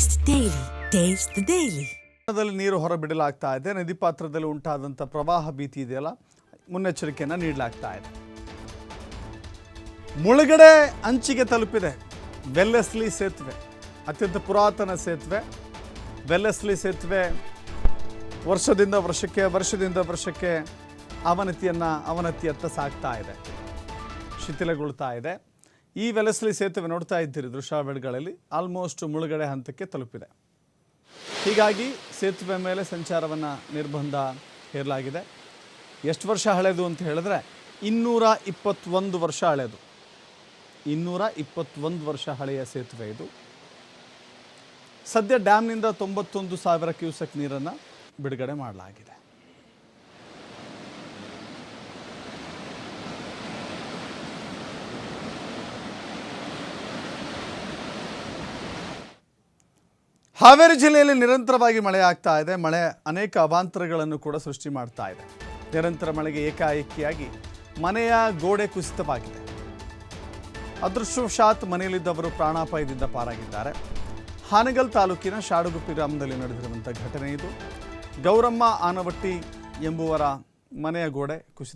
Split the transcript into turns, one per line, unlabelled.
Taste daily taste
daily ನೀರು ಹೊರಬಿಡಲಾಗ್ತಾ ಇದೆ. ನದಿ ಪಾತ್ರದಲ್ಲಿ ಉಂಟಾದಂಥ ಪ್ರವಾಹ ಭೀತಿ ಇದೆಯಲ್ಲ, ಮುನ್ನೆಚ್ಚರಿಕೆಯನ್ನು ನೀಡಲಾಗ್ತಾ ಇದೆ. ಮುಳುಗಡೆ ಅಂಚಿಗೆ ತಲುಪಿದೆ. ವೆಲ್ಲೆಸ್ಲಿ ಸೇತುವೆ, ಅತ್ಯಂತ ಪುರಾತನ ಸೇತುವೆ. ವೆಲ್ಲೆಸ್ಲಿ ಸೇತುವೆ ವರ್ಷದಿಂದ ವರ್ಷಕ್ಕೆ ವರ್ಷದಿಂದ ವರ್ಷಕ್ಕೆ ಅವನತಿಯನ್ನು ಅವನತಿಯತ್ತ ಸಾಗ್ತಾ ಇದೆ, ಶಿಥಿಲಗೊಳ್ತಾ ಇದೆ. ಈ ವೆಲಸ್ಲಿ ಸೇತುವೆ ನೋಡ್ತಾ ಇದ್ದೀರಿ ದೃಶ್ಯಾವಳಿಗಳಲ್ಲಿ ಆಲ್ಮೋಸ್ಟ್ ಮುಳುಗಡೆ ಹಂತಕ್ಕೆ ತಲುಪಿದೆ. ಹೀಗಾಗಿ ಸೇತುವೆ ಮೇಲೆ ಸಂಚಾರವನ್ನು ನಿರ್ಬಂಧ ಹೇರಲಾಗಿದೆ. ಎಷ್ಟು ವರ್ಷ ಹಳೆಯದು ಅಂತ ಹೇಳಿದ್ರೆ ಇನ್ನೂರ ಇಪ್ಪತ್ತೊಂದು ವರ್ಷ ಹಳೆಯದು ಇನ್ನೂರ ಇಪ್ಪತ್ತೊಂದು ವರ್ಷ ಹಳೆಯ ಸೇತುವೆ ಇದು. ಸದ್ಯ ಡ್ಯಾಮ್ನಿಂದ ತೊಂಬತ್ತೊಂದು ಸಾವಿರ ಕ್ಯೂಸೆಕ್ ನೀರನ್ನು ಬಿಡುಗಡೆ ಮಾಡಲಾಗಿದೆ. ಹಾವೇರಿ ಜಿಲ್ಲೆಯಲ್ಲಿ ನಿರಂತರವಾಗಿ ಮಳೆ ಆಗ್ತಾ ಇದೆ. ಮಳೆ ಅನೇಕ ಅವಾಂತರಗಳನ್ನು ಕೂಡ ಸೃಷ್ಟಿ ಮಾಡ್ತಾ ಇದೆ. ನಿರಂತರ ಮಳೆಗೆ ಏಕಾಏಕಿಯಾಗಿ ಮನೆಯ ಗೋಡೆ ಕುಸಿತವಾಗಿದೆ. ಅದೃಷ್ಟವಶಾತ್ ಮನೆಯಲ್ಲಿದ್ದವರು ಪ್ರಾಣಾಪಾಯದಿಂದ ಪಾರಾಗಿದ್ದಾರೆ. ಹಾನಗಲ್ ತಾಲೂಕಿನ ಶಾಡುಗುಪ್ಪಿ ಗ್ರಾಮದಲ್ಲಿ ನಡೆದಿರುವಂಥ ಘಟನೆ ಇದು. ಗೌರಮ್ಮ ಆನವಟ್ಟಿ ಎಂಬುವರ ಮನೆಯ ಗೋಡೆ ಕುಸಿತ